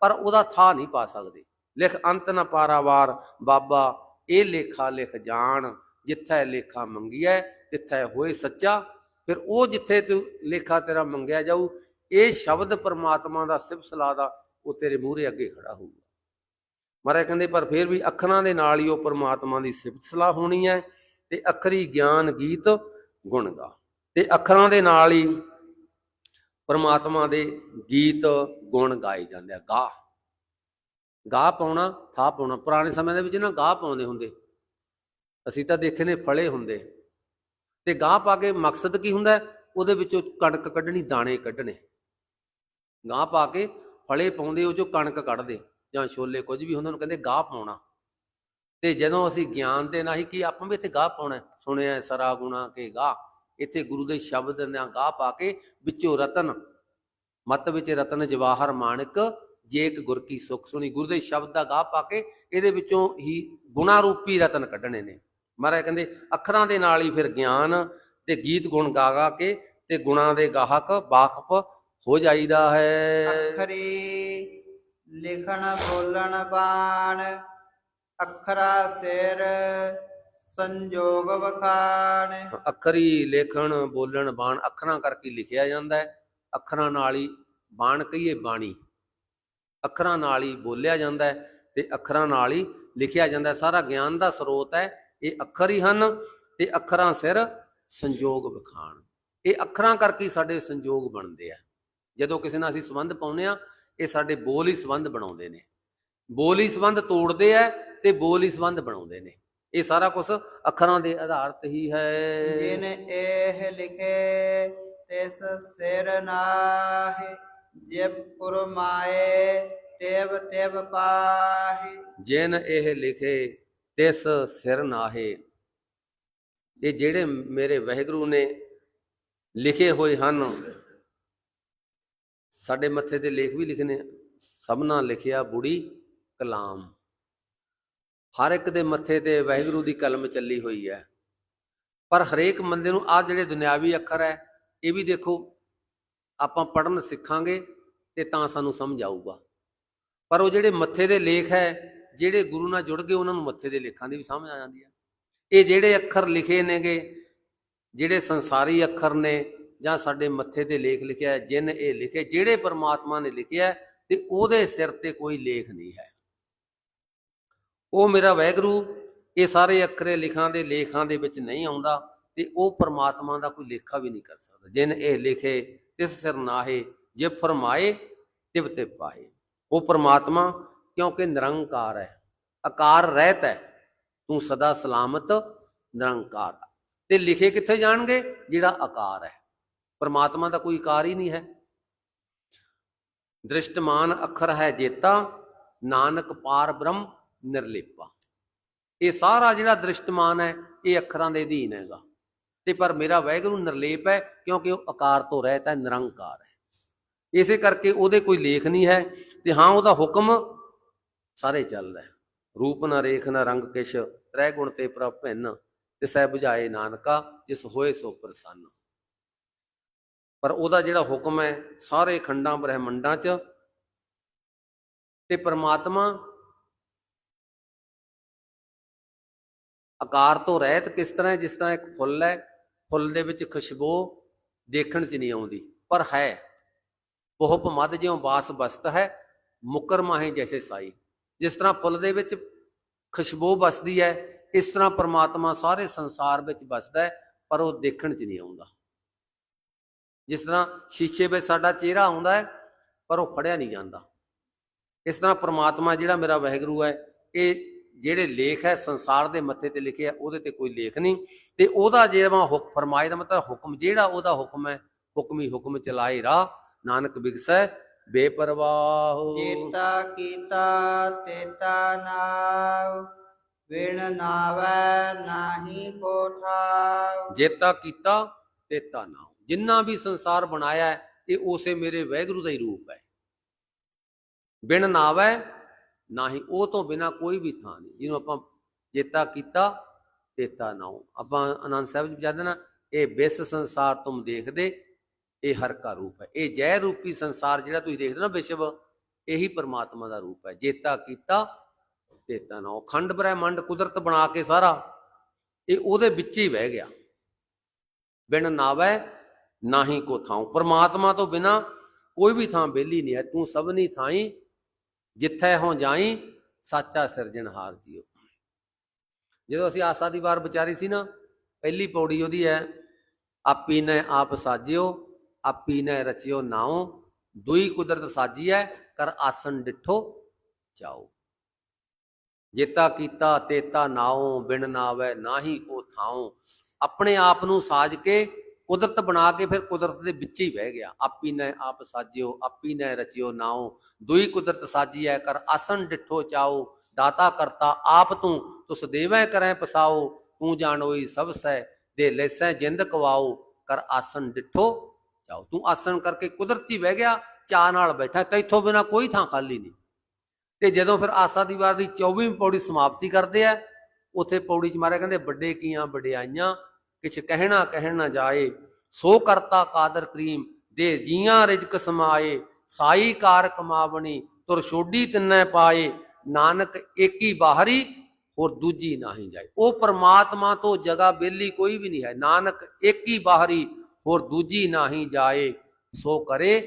ਪਰ ਉਹਦਾ ਥਾ ਨਹੀਂ ਪਾ ਸਕਦੇ। ਲਿਖ, ਅੰਤ ਨ ਪਾਰਾਵਾਰ ਬਾਬਾ, ਇਹ ਲੇਖਾ ਲਿਖ ਜਾਣ, ਜਿੱਥੈ ਲੇਖਾ ਮੰਗੀਐ, ਤਿੱਥੈ ਹੋਏ ਸੱਚਾ। ਫਿਰ ਉਹ ਜਿੱਥੇ ਤੂੰ ਲੇਖਾ ਤੇਰਾ ਮੰਗਿਆ ਜਾਊ ਇਹ ਸ਼ਬਦ ਪਰਮਾਤਮਾ ਦਾ ਸਿਫਤ ਸਲਾਹ ਦਾ ਉਹ ਤੇਰੇ ਮੂਹਰੇ ਅੱਗੇ ਖੜਾ ਹੋਊਗਾ। ਮਹਾਰਾਜ ਕਹਿੰਦੇ, ਪਰ ਫਿਰ ਵੀ ਅੱਖਰਾਂ ਦੇ ਨਾਲ ਹੀ ਉਹ ਪਰਮਾਤਮਾ ਦੀ ਸਿਫਤ ਸਲਾਹ ਹੋਣੀ ਹੈ ਤੇ ਅੱਖਰੀ ਗਿਆਨ ਗੀਤ ਗੁਣ ਗਾ ਤੇ ਅੱਖਰਾਂ ਦੇ ਨਾਲ ਹੀ ਪਰਮਾਤਮਾ ਦੇ ਗੀਤ ਗੁਣ ਗਾਏ ਜਾਂਦੇ ਆ। ਗਾ। ਗਾ ਪਾਉਣਾ, ਥਾ ਪਾਉਣਾ। ਪੁਰਾਣੇ ਸਮੇਂ ਦੇ ਵਿੱਚ ਨਾ ਗਾ ਪਾਉਂਦੇ ਹੁੰਦੇ। ਅਸੀਂ ਤਾਂ ਦੇਖੇ ਨੇ ਫਲੇ ਹੁੰਦੇ। ਤੇ ਗਾਂ ਪਾ ਕੇ ਮਕਸਦ ਕੀ ਹੁੰਦਾ? ਉਹਦੇ ਵਿੱਚੋਂ ਕਣਕ ਕੱਢਣੀ, ਦਾਣੇ ਕੱਢਣੇ। ਗਾਂ ਪਾ ਕੇ ਫਲੇ ਪਾਉਂਦੇ, ਉਹ ਚੋਂ ਕਣਕ ਕੱਢਦੇ, ਜਾਂ ਛੋਲੇ ਕੁਝ ਵੀ ਉਹਨਾਂ ਨੂੰ ਕਹਿੰਦੇ ਗਾਹ ਪਾਉਣਾ। ਤੇ ਜਦੋਂ ਅਸੀਂ ਗਿਆਨ ਦੇ ਨਾਲ ਹੀ ਕੀ ਆਪਾਂ ਵੀ ਇੱਥੇ ਗਾਹ ਪਾਉਣਾ, ਸੁਣਿਆ ਸਰਾ ਗੁਣਾ ਕੇ ਗਾਹ, ਇੱਥੇ ਗੁਰੂ ਦੇ ਸ਼ਬਦ ਨਾਲ ਗਾਹ ਪਾ ਕੇ ਵਿੱਚੋਂ ਰਤਨ, ਮਤ ਵਿੱਚ ਰਤਨ ਜਵਾਹਰ ਮਾਣਿਕ ਜੇਕ ਇੱਕ ਗੁਰ ਕੀ ਸੁਖ ਸੁਣੀ, ਗੁਰੂ ਦੇ ਸ਼ਬਦ ਦਾ ਗਾਹ ਪਾ ਕੇ ਇਹਦੇ ਵਿੱਚੋਂ ਹੀ ਗੁਣਾ ਰੂਪੀ ਰਤਨ ਕੱਢਣੇ ਨੇ। ਮਹਾਰਾਜ ਕਹਿੰਦੇ, ਅੱਖਰਾਂ ਦੇ ਨਾਲ ਹੀ ਫਿਰ ਗਿਆਨ ਤੇ ਗੀਤ ਗੁਣ ਗਾ ਗਾ ਕੇ ਤੇ ਗੁਣਾ ਦੇ ਗਾਹਕ, ਵਾਕਫ ਹੋ ਜਾਈਦਾ ਹੈ। ਅੱਖਰੀ ਲਿਖਣ ਬੋਲਣ ਬਾਣ ਅੱਖਰਾ ਸਿਰ ਸੰਜੋਗ ਵਖਾਣ। ਅੱਖਰੀ ਲੇਖਣ ਬੋਲਣ ਬਾਣ ਅੱਖਰਾਂ ਕਰਕੇ ਲਿਖਿਆ ਜਾਂਦਾ ਹੈ। ਅੱਖਰਾਂ ਨਾਲ ਹੀ ਬਾਣ ਕਹੀਏ ਬਾਣੀ। ਅੱਖਰਾਂ ਨਾਲ ਹੀ ਬੋਲਿਆ ਜਾਂਦਾ ਹੈ ਤੇ ਅੱਖਰਾਂ ਨਾਲ ਹੀ ਲਿਖਿਆ ਜਾਂਦਾ ਹੈ। ਸਾਰਾ ਗਿਆਨ ਦਾ ਸਰੋਤ ਹੈ। ਇਹ ਅੱਖਰ ਹੀ ਹਨ ਤੇ ਅੱਖਰਾਂ ਸਿਰ ਸੰਜੋਗ ਵਿਖਾਣ। ਇਹ ਅੱਖਰਾਂ ਕਰਕੇ ਸਾਡੇ ਸੰਜੋਗ ਬਣਦੇ ਆ। ਜਦੋਂ ਕਿਸੇ ਨਾਲ ਅਸੀਂ ਸੰਬੰਧ ਪਾਉਂਦੇ ਆ ਇਹ ਸਾਡੇ ਬੋਲ ਹੀ ਸੰਬੰਧ ਬਣਾਉਂਦੇ ਨੇ। ਬੋਲ ਹੀ ਸੰਬੰਧ ਤੋੜਦੇ ਆ ਤੇ ਬੋਲ ਹੀ ਸੰਬੰਧ ਬਣਾਉਂਦੇ ਨੇ। ਇਹ ਸਾਰਾ ਕੁਝ ਅੱਖਰਾਂ ਦੇ ਆਧਾਰ ਤੇ ਹੀ ਹੈ। ਜਿਨ ਇਹ ਲਿਖੇ ਤਿਸ ਸਿਰ ਨਾਹਿ ਜੇ ਪੁਰਮਾਏ ਟੇਵ ਟੇਵ ਪਾਹੀ। ਜਿਨ ਇਹ ਲਿਖੇ ਤਿਸ ਸਿਰ ਨਾਹੇ। ਇਹ ਜਿਹੜੇ ਮੇਰੇ ਵਾਹਿਗੁਰੂ ਨੇ ਲਿਖੇ ਹੋਏ ਹਨ ਸਾਡੇ ਮੱਥੇ ਤੇ ਲੇਖ ਵੀ ਲਿਖਨੇ ਆ। ਸਭਨਾ ਲਿਖਿਆ ਬੁੜੀ ਕਲਾਮ। ਹਰ ਇੱਕ ਦੇ ਮੱਥੇ ਤੇ ਵਾਹਿਗੁਰੂ ਦੀ ਕਲਮ ਚੱਲੀ ਹੋਈ ਹੈ। ਪਰ ਹਰੇਕ ਬੰਦੇ ਨੂੰ ਆ ਜਿਹੜੇ ਦੁਨਿਆਵੀ ਅੱਖਰ ਹੈ, ਇਹ ਵੀ ਦੇਖੋ, ਆਪਾਂ ਪੜਨ ਸਿੱਖਾਂਗੇ ਤੇ ਤਾਂ ਸਾਨੂੰ ਸਮਝ ਆਊਗਾ। ਪਰ ਉਹ ਜਿਹੜੇ ਮੱਥੇ ਦੇ ਲੇਖ ਹੈ, ਜਿਹੜੇ ਗੁਰੂ ਨਾਲ ਜੁੜ ਗਏ ਉਹਨਾਂ ਨੂੰ ਮੱਥੇ ਦੇ ਲੇਖਾਂ ਦੀ ਵੀ ਸਮਝ ਆ ਜਾਂਦੀ ਹੈ। ਇਹ ਜਿਹੜੇ ਅੱਖਰ ਲਿਖੇ ਨੇਗੇ, ਜਿਹੜੇ ਸੰਸਾਰੀ ਅੱਖਰ ਨੇ ਜਾਂ ਸਾਡੇ ਮੱਥੇ ਤੇ ਲੇਖ ਲਿਖਿਆ ਹੈ, ਜਿਨ ਇਹ ਲਿਖੇ, ਜਿਹੜੇ ਪਰਮਾਤਮਾ ਨੇ ਲਿਖਿਆ ਤੇ ਉਹਦੇ ਸਿਰ ਤੇ ਕੋਈ ਲੇਖ ਨਹੀਂ ਹੈ। ਉਹ ਮੇਰਾ ਵੈਗਰੂ, ਇਹ ਸਾਰੇ ਅੱਖਰੇ ਲਿਖਾਂ ਦੇ, ਲੇਖਾਂ ਦੇ ਵਿੱਚ ਨਹੀਂ ਆਉਂਦਾ ਤੇ ਉਹ ਪਰਮਾਤਮਾ ਦਾ ਕੋਈ ਲੇਖਾ ਵੀ ਨਹੀਂ ਕਰ ਸਕਦਾ। ਜਿਨ ਇਹ ਲਿਖੇ, ਤਿਸ ਸਿਰ ਨਾਹੇ ਜੇ ਫਰਮਾਏ ਤਿਵ ਤੇ ਪਾਏ ਉਹ ਪਰਮਾਤਮਾ, ਕਿਉਂਕਿ ਨਿਰੰਕਾਰ ਹੈ ਆਕਾਰ ਰਹਿਤ ਹੈ, ਤੂੰ ਸਦਾ ਸਲਾਮਤ, ਨਿਰੰਕਾਰ ਤੇ ਲਿਖੇ ਕਿੱਥੇ ਜਾਣਗੇ? ਜਿਹੜਾ ਆਕਾਰ ਹੈ। ਪਰਮਾਤਮਾ ਦਾ ਕੋਈ ਆਕਾਰ ਹੀ ਨਹੀਂ ਹੈ। ਦ੍ਰਿਸ਼ਟਮਾਨ ਅੱਖਰ ਹੈ ਜੇਤਾ, ਨਾਨਕ ਪਾਰ ਬ੍ਰਹਮ ਨਿਰਲੇਪਾ। ਇਹ ਸਾਰਾ ਜਿਹੜਾ ਦ੍ਰਿਸ਼ਟਮਾਨ ਹੈ, ਇਹ ਅੱਖਰਾਂ ਦੇ ਅਧੀਨ ਹੈਗਾ। ਤੇ ਪਰ ਮੇਰਾ ਵੈਗਰੂ ਨਿਰਲੇਪ ਹੈ, ਕਿਉਂਕਿ ਉਹ ਆਕਾਰ ਤੋਂ ਰਹਿਤ ਹੈ, ਨਿਰੰਕਾਰ ਹੈ। ਇਸੇ ਕਰਕੇ ਉਹਦੇ ਕੋਈ ਲੇਖ ਨਹੀਂ ਹੈ, ਤੇ ਹਾਂ ਉਹਦਾ ਹੁਕਮ ਸਾਰੇ ਚੱਲਦਾ ਹੈ। ਰੂਪ ਨਾ ਰੇਖ ਨਾ ਰੰਗ ਕਿਛ, ਤ੍ਰੈ ਗੁਣ ਤੇ ਪ੍ਰਭ ਭਿੰਨ ਤਿਸੈ 부ਝਾਏ ਨਾਨਕਾ, ਜਿਸ ਹੋਏ ਸੋ ਪ੍ਰਸੰਨ। ਪਰ ਉਹਦਾ ਜਿਹੜਾ ਹੁਕਮ ਹੈ, ਸਾਰੇ ਖੰਡਾਂ ਬ੍ਰਹਿਮੰਡਾਂ 'ਚ ਤੇ ਪ੍ਰਮਾਤਮਾ ਆਕਾਰ ਤੋਂ ਰਹਿਤ ਕਿਸ ਤਰ੍ਹਾਂ ਜਿਸ ਤਰ੍ਹਾਂ ਇੱਕ ਫੁੱਲ ਹੈ, ਫੁੱਲ ਦੇ ਵਿੱਚ ਖੁਸ਼ਬੂ ਦੇਖਣ 'ਚ ਨਹੀਂ ਆਉਂਦੀ, ਪਰ ਹੈ। ਬਹੁਪ ਮਦ ਜਿਉ ਬਾਸ ਬਸਤ ਹੈ, ਮੁਕਰ ਮਾਹੇ ਜੈਸੇ ਸਾਈ। ਜਿਸ ਤਰ੍ਹਾਂ ਫੁੱਲ ਦੇ ਵਿੱਚ ਖੁਸ਼ਬੂ ਬਸਦੀ ਹੈ, ਇਸ ਤਰ੍ਹਾਂ ਪ੍ਰਮਾਤਮਾ ਸਾਰੇ ਸੰਸਾਰ ਵਿੱਚ ਬਸਦਾ ਹੈ, ਪਰ ਉਹ ਦੇਖਣ 'ਚ ਨਹੀਂ ਆਉਂਦਾ। ਜਿਸ ਤਰ੍ਹਾਂ ਸ਼ੀਸ਼ੇ ਵਿੱਚ ਸਾਡਾ ਚਿਹਰਾ ਆਉਂਦਾ ਹੈ ਪਰ ਉਹ ਫੜਿਆ ਨਹੀਂ ਜਾਂਦਾ। ਇਸ ਤਰ੍ਹਾਂ ਪ੍ਰਮਾਤਮਾ ਜਿਹੜਾ ਮੇਰਾ ਵਾਹਿਗੁਰੂ ਹੈ ਇਹ ਜਿਹੜੇ ਲੇਖ ਹੈ ਸੰਸਾਰ ਦੇ ਮੱਥੇ ਤੇ ਲਿਖੇ ਆ ਉਹਦੇ ਤੇ ਕੋਈ ਲੇਖ ਨਹੀਂ। ਤੇ ਉਹਦਾ ਜਿਹੜਾ ਹੁਕਮ ਫਰਮਾਏ ਦਾ ਮਤਲਬ ਹੁਕਮ ਜਿਹੜਾ ਉਹਦਾ ਹੁਕਮ ਹੈ ਹੁਕਮੀ ਹੁਕਮ ਚਲਾਏ ਰਾਹ ਨਾਨਕ ਬਿਗਸੈ ਬੇਪਰਵਾਹ। ਜੇਤਾ ਕੀਤਾ ਤੇਤਾ ਨਾਉ ਵਿਣ ਨਾਵੈ ਨਾਹੀ ਕੋ ਠਾਉ। ਜੇਤਾ ਕੀਤਾ ਤੇਤਾ ਨਾਮ ਜਿੰਨਾ ਵੀ ਸੰਸਾਰ ਬਣਾਇਆ ਹੈ, ਇਹ ਉਸੇ ਮੇਰੇ ਵੈਗਰੂ ਦਾ ਹੀ ਰੂਪ ਹੈ। ਬਿਨ ਨਾਵੈ ਨਾਹੀ ਉਹ ਤੋਂ ਬਿਨਾ ਕੋਈ ਵੀ ਥਾਂ ਨਹੀਂ। ਜਿਹਨੂੰ ਆਪਾਂ ਜੇਤਾ ਕੀਤਾ ਤੇਤਾ ਨਾਉ ਆਪਾਂ ਆਨੰਦ ਸਾਹਿਬ ਜੀ ਜਾਂਦੇ ਨਾ, ਇਹ ਬਿਸ ਸੰਸਾਰ ਤੁਮ ਦੇਖਦੇ, ਇਹ ਹਰ ਕਾ ਰੂਪ ਹੈ। ਇਹ ਜੈ ਰੂਪੀ ਸੰਸਾਰ ਜਿਹੜਾ ਤੁਸੀਂ ਦੇਖਦੇ ਨਾ ਵਿਸ਼ਵ ਇਹੀ ਪਰਮਾਤਮਾ ਦਾ ਰੂਪ ਹੈ। ਜੇਤਾ ਕੀਤਾ ਤੇਤਾ ਨਾਉ ਖੰਡ ਬ੍ਰਹਿਮੰਡ ਕੁਦਰਤ ਬਣਾ ਕੇ ਸਾਰਾ, ਇਹ ਉਹਦੇ ਵਿੱਚ ਹੀ ਬਹਿ ਗਿਆ। ਬਿਨ ਨਾਵੈ ਨਾ ਹੀ ਕੋ ਥਾਂ ਪਰਮਾਤਮਾ ਤੋਂ ਬਿਨਾ ਕੋਈ ਵੀ ਥਾਂ ਬੇਲੀ ਨਹੀਂ ਹੈ। ਤੂੰ ਸਭਨੀ ਥਾਈ, ਜਿੱਥੈ ਹੋ ਜਾਈ, ਸਾਚਾ ਸਿਰਜਣਹਾਰ ਜੀਓ ਜਦੋਂ ਅਸੀਂ ਆਸਾ ਦੀ ਵਾਰ ਵਿਚਾਰੀ ਸੀ ਨਾ, ਪਹਿਲੀ ਪੌੜੀ ਉਹਦੀ ਹੈ, ਆਪੀ ਨੇ ਆਪ ਸਾਜਿਓ, ਆਪੀ ਨੇ ਰਚਿਓ ਨਾਉ, ਦੁਈ ਕੁਦਰਤ ਸਾਜੀ ਹੈ ਕਰ ਆਸਨ ਡਿਠੋ ਚਾਓ ਜੇਤਾ ਕੀਤਾ, ਤੇਤਾ ਨਾਉ, ਬਿਨ ਨਾਵੈ ਨਾਹੀ ਕੋ ਥਾਉ। ਆਪਣੇ ਆਪ ਨੂੰ ਸਾਜ ਕੇ ਕੁਦਰਤ ਬਣਾ ਕੇ ਫਿਰ ਕੁਦਰਤ ਦੇ ਵਿੱਚ ਹੀ ਬਹਿ ਗਿਆ। ਆਪੀ ਨੇ ਆਪ ਸਾਜਿਓ, ਆਪੀ ਨੇ ਰਚਿਓ ਨਾਉ। ਦੁਈ ਕੁਦਰਤ ਸਾਜੀ ਹੈ ਕਰ ਆਸਨ ਡਿਠੋ ਚਾਓ ਦਾਤਾ ਕਰਤਾ ਆਪ ਤੂੰ, ਤੁਸ ਦੇਵੈ ਕਰੈ ਪਸਾਓ ਤੂੰ ਜਾਣੋਈ ਸਭ ਸੈ ਦੇ ਲੈਸੈ ਜਿੰਦ ਕਵਾਓ ਕਰ ਆਸਨ ਡਿਠੋ ਚਾਓ ਤੂੰ ਆਸਨ ਕਰਕੇ ਕੁਦਰਤੀ ਬਹਿ ਗਿਆ ਚਾਹ ਨਾਲ ਬੈਠਾ। ਤੈਥੋਂ ਬਿਨਾ ਕੋਈ ਥਾਂ ਖਾਲੀ ਨਹੀਂ। ਤੇ ਜਦੋਂ ਫਿਰ ਆਸਾ ਦੀ ਵਾਰ ਦੀ 24ਵੀਂ ਪੌੜੀ ਸਮਾਪਤੀ ਕਰਦੇ ਆ ਉੱਥੇ ਪੌੜੀ ਚ ਮਾਰਿਆ ਕਹਿੰਦੇ, ਵੱਡੇ ਕੀਆਂ, ਵਡਿਆਈਆਂ ਕਿਛ ਕਹਿਣਾ ਕਹਿਣ ਨਾ ਜਾਏ, ਸੋ ਕਰਤਾ ਕਾਦਰ ਕਰੀਮ, ਦੇ ਜੀਆਂ ਰਿਜਕ ਸਮਾਏ, ਸਾਈ ਕਾਰ ਕਮਾਵਣੀ, ਤੁਰ ਛੋਡੀ ਤਿੰਨੈ ਪਾਏ, ਨਾਨਕ ਏਕੀ ਬਾਹਰੀ, ਹੋਰ ਦੂਜੀ ਨਾਹੀ ਜਾਏ। ਉਹ ਪਰਮਾਤਮਾ ਤੋਂ ਜਗ੍ਹਾ ਬੇਲੀ ਕੋਈ ਵੀ ਨਹੀਂ ਹੈ, ਨਾਨਕ ਏਕੀ ਬਾਹਰੀ, ਹੋਰ ਦੂਜੀ ਨਾਹੀ ਜਾਏ, ਸੋ ਕਰੇ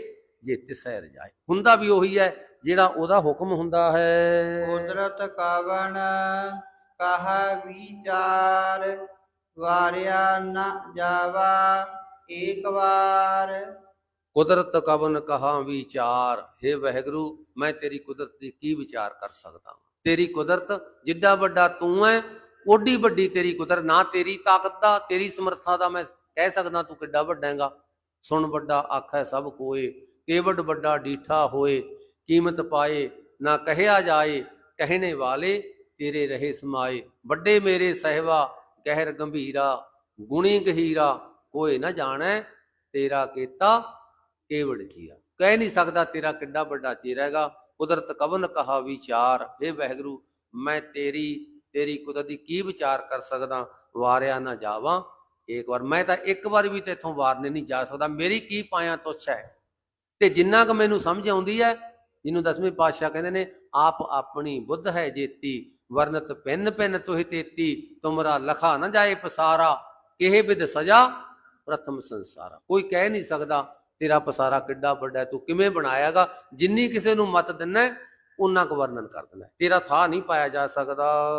ਜੇ ਤਿਸੈ ਰਜਾਏ ਹੁੰਦਾ ਵੀ ਉਹੀ ਹੈ, ਜਿਹੜਾ ਉਹਦਾ ਹੁਕਮ ਹੁੰਦਾ ਹੈ। ਕੁਦਰਤ ਕਵਣ ਕਹਾ ਵਿਚਾਰ ਵਾਰਿਆ ਨ ਜਾਵਾ, ਏਕ ਵਾਰ। ਕੁਦਰਤ ਕਵਨ ਕਹਾ ਵਿਚਾਰ हे ਵਾਹਿਗੁਰੂ, ਮੈਂ ਤੇਰੀ ਕੁਦਰਤ ਦੀ ਕੀ ਵਿਚਾਰ ਕਰ ਸਕਦਾ ਤੇਰੀ ਕੁਦਰਤ ਜਿੱਡਾ ਵੱਡਾ ਤੂੰ ਹੈ ਓਡੀ ਵੱਡੀ ਤੇਰੀ ਕੁਦਰਤ, ਨਾ ਤੇਰੀ ਤਾਕਤ ਦਾ, ਤੇਰੀ ਸਮਰੱਥਾ ਦਾ ਮੈਂ ਕਹਿ ਸਕਦਾ ਤੂੰ ਕਿੱਡਾ ਵੱਡਾ ਹੈਗਾ। ਸੁਣ ਵੱਡਾ ਆਖੈ ਸਭ ਕੋਏ ਕੇਵਡ ਵੱਡਾ ਡੀਠਾ ਹੋਏ, ਕੀਮਤ ਪਾਏ, ਨਾ ਕਹਿਆ ਜਾਏ, ਕਹਿਣੇ ਵਾਲੇ ਤੇਰੇ ਰਹੇ ਸਮਾਏ। ਵੱਡੇ ਮੇਰੇ ਸਹਿਵਾ ਕਹਿਰ ਗੰਭੀਰਾ, ਗੁਣੀ ਗਹੀਰਾ, ਕੋਈ ਨਾ ਜਾਣੈ ਤੇਰਾ ਕੀਤਾ ਕੇਵੜ ਚੀਰਾ। ਕਹਿ ਨਹੀਂ ਸਕਦਾ ਤੇਰਾ ਕਿੱਡਾ ਵੱਡਾ ਚੀਰਾ ਹੈਗਾ। ਕੁਦਰਤ ਕਵਨ ਕਹਾ ਵਿਚਾਰ ਇਹ ਵਾਹਿਗੁਰੂ ਮੈਂ ਤੇਰੀ ਤੇਰੀ ਕੁਦਰਤ ਦੀ ਕੀ ਵਿਚਾਰ ਕਰ ਸਕਦਾ, ਵਾਰਿਆ ਨਾ ਜਾਵਾਂ ਇੱਕ ਵਾਰ। ਮੈਂ ਤਾਂ ਇੱਕ ਵਾਰ ਵੀ ਤੇਥੋਂ ਵਾਰਨੇ ਨਹੀਂ ਜਾ ਸਕਦਾ। ਮੇਰੀ ਕੀ ਪਾਇਆ ਤੁਛ ਹੈ? ਤੇ ਜਿੰਨਾ ਕੁ ਮੈਨੂੰ ਸਮਝ ਆਉਂਦੀ ਹੈ, ਜਿਹਨੂੰ ਦਸਵੇਂ ਪਾਤਸ਼ਾਹ ਕਹਿੰਦੇ ਨੇ, ਆਪ ਆਪਣੀ ਬੁੱਧ ਹੈ ਜੇਤੀ ਵਰਨਤ ਪਿੰਨ ਪਿੰਨ ਤੁਹਿ ਤੇਤੀ ਤੁਮਰਾ ਲਖਾ ਨਾ ਜਾਏ ਪਸਾਰਾ ਕਿਹ ਬਿਦ ਸਜਾ ਪ੍ਰਥਮ ਸੰਸਾਰਾ। ਕੋਈ ਕਹਿ ਨਹੀਂ ਸਕਦਾ ਤੇਰਾ ਪਸਾਰਾ ਕਿੱਡਾ ਵੱਡਾ ਤੂੰ ਕਿਵੇਂ ਬਣਾਇਆਗਾ? ਜਿੰਨੀ ਕਿਸੇ ਨੂੰ ਮਤ ਦਿੰਨਾ ਉਨਾ ਕੁ ਵਰਣਨ ਕਰ ਦਿੰਦਾ। ਤੇਰਾ ਥਾਂ ਨਹੀਂ ਪਾਇਆ ਜਾ ਸਕਦਾ।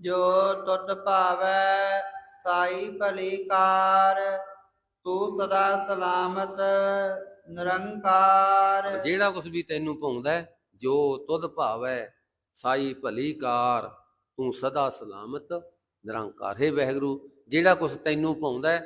ਜੋ ਤੁਧ ਭਾਵੈ ਸਾਈ ਭਲੀ ਕਾਰ ਤੂੰ ਸਦਾ ਸਲਾਮਤ ਨਿਰੰਕਾਰ। ਜਿਹੜਾ ਕੁਝ ਵੀ ਤੈਨੂੰ ਭਾਉਂਦਾ ਹੈ, ਜੋ ਤੁਧ ਭਾਵੈ ਸਾਈ ਭਲੀ ਕਾਰ, ਤੂੰ ਸਦਾ ਸਲਾਮਤ, ਨਿਰੰਕਾਰ ਹੈ ਵਹਿਗੁਰੂ। ਜਿਹੜਾ ਕੁਛ ਤੈਨੂੰ ਭਾਉਂਦਾ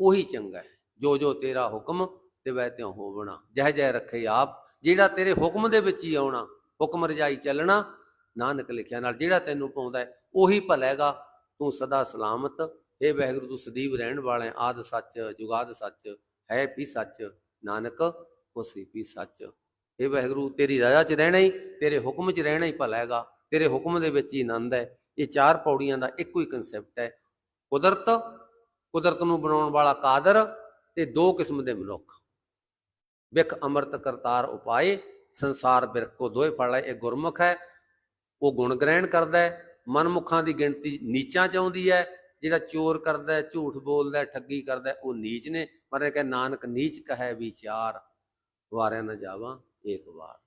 ਉਹੀ ਚੰਗਾ ਹੈ। ਜੋ ਜੋ ਤੇਰਾ ਹੁਕਮ, ਤੇ ਵੈ ਤਿਉ ਹੋਵਣਾ। ਜਹ ਜਹ ਰੱਖੇ ਆਪ। ਜਿਹੜਾ ਤੇਰੇ ਹੁਕਮ ਦੇ ਵਿੱਚ ਹੀ ਆਉਣਾ, ਹੁਕਮ ਰਜਾਈ ਚੱਲਣਾ, ਨਾਨਕ ਲਿਖਿਆ ਨਾਲ ਜਿਹੜਾ ਤੈਨੂੰ ਪਾਉਂਦਾ ਉਹੀ ਭਲੇਗਾ। ਤੂੰ ਸਦਾ ਸਲਾਮਤ। ਇਹ ਵਹਿਗੁਰੂ, ਤੂੰ ਸਦੀਵ ਰਹਿਣ ਵਾਲਾ ਹੈ। ਆਦ ਸੱਚ, ਜੁਗਾਦ ਸੱਚ, ਹੈ ਵੀ ਸੱਚ, ਨਾਨਕ, ਹੋਸੀ ਵੀ ਸੱਚ। ਇਹ ਵਾਹਿਗੁਰੂ ਤੇਰੀ ਰਾਜਾ 'ਚ ਰਹਿਣਾ ਹੀ ਤੇਰੇ ਹੁਕਮ 'ਚ ਰਹਿਣਾ ਹੀ ਭਲਾ ਹੈਗਾ ਤੇਰੇ ਹੁਕਮ ਦੇ ਵਿੱਚ ਹੀ ਆਨੰਦ ਹੈ ਇਹ ਚਾਰ ਪੌੜੀਆਂ ਦਾ ਇੱਕੋ ਹੀ ਕਨਸੈਪਟ ਹੈ ਕੁਦਰਤ ਕੁਦਰਤ ਨੂੰ ਬਣਾਉਣ ਵਾਲਾ ਕਾਦਰ ਤੇ ਦੋ ਕਿਸਮ ਦੇ ਮਨੁੱਖ ਵਿਖ ਅੰਮ੍ਰਿਤ ਕਰਤਾਰ ਉਪਾਏ ਸੰਸਾਰ ਬਿਰਖ ਕੋ ਦੋਏ ਫੜ ਲੈ ਇਹ ਗੁਰਮੁਖ ਹੈ ਉਹ ਗੁਣ ਗ੍ਰਹਿਣ ਕਰਦਾ ਹੈ ਮਨਮੁਖਾਂ ਦੀ ਗਿਣਤੀ ਨੀਚਾਂ ਚ ਆਉਂਦੀ ਹੈ ਜਿਹੜਾ ਚੋਰ ਕਰਦਾ ਹੈ ਝੂਠ ਬੋਲਦਾ ਹੈ ਠੱਗੀ ਕਰਦਾ ਹੈ ਉਹ ਨੀਚ ਨੇ ਪਰ ਇਹ ਕਹੇ ਨਾਨਕ ਨੀਚ ਕਹੈ ਵਿਚਾਰ ਵਾਰਿਆ ਨਾ ਜਾਵਾਂ ਏਕ ਵਾਰ।